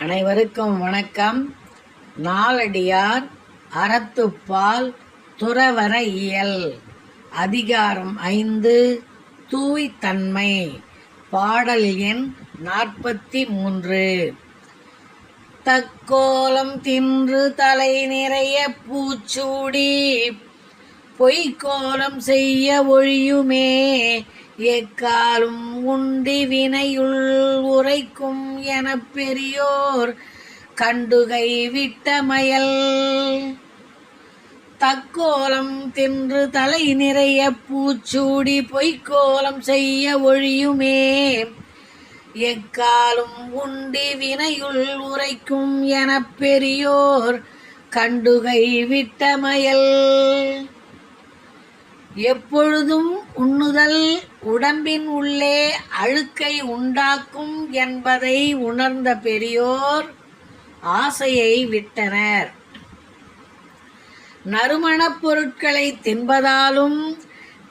அனைவருக்கும் வணக்கம். நாலடியார் அறத்துப்பால் துறவர இயல். அதிகாரம் ஐந்து தூய்த்தன்மை. பாடல் எண் நாற்பத்தி மூன்று தக்கோலம் தின்று தலை நிறைய பூச்சூடி பொய்க்கோலம் செய்ய ஒழியுமே. எக்காலும் உண்டி வினையுள் உரைக்கும் எனப் பெரியோர் கண்டுகை விட்ட மயல். தக்கோலம் தின்று தலை நிறைய பூச்சூடி பொய்க்கோலம் செய்ய ஒழியுமே. எக்காலும் உண்டி வினையுள் உரைக்கும் எனப் பெரியோர் கண்டுகை விட்ட மயல். எப்பொழுதும் உண்ணுதல் உடம்பின் உள்ளே அழுக்கை உண்டாக்கும் என்பதை உணர்ந்த பெரியோர் ஆசையை விட்டனர். நறுமணப் பொருட்களை தின்பதாலும்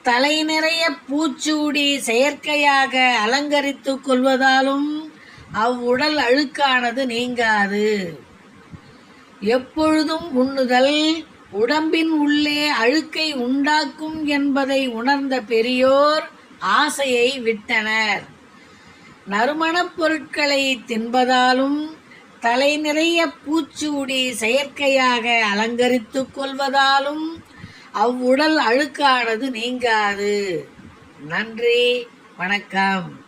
தலை நிறைய பூச்சூடி செயற்கையாக அலங்கரித்துக் கொள்வதாலும் அவ்வுடல் அழுக்கானது நீங்காது. எப்பொழுதும் உண்ணுதல் உடம்பின் உள்ளே அழுக்கை உண்டாக்கும் என்பதை உணர்ந்த பெரியோர் ஆசையை விட்டனர். நறுமணப் பொருட்களை தின்பதாலும் தலை நிறைய பூச்சூடி செயற்கையாக அலங்கரித்துக் கொள்வதாலும் அவ்வுடல் அழுக்கானது நீங்காது. நன்றி வணக்கம்.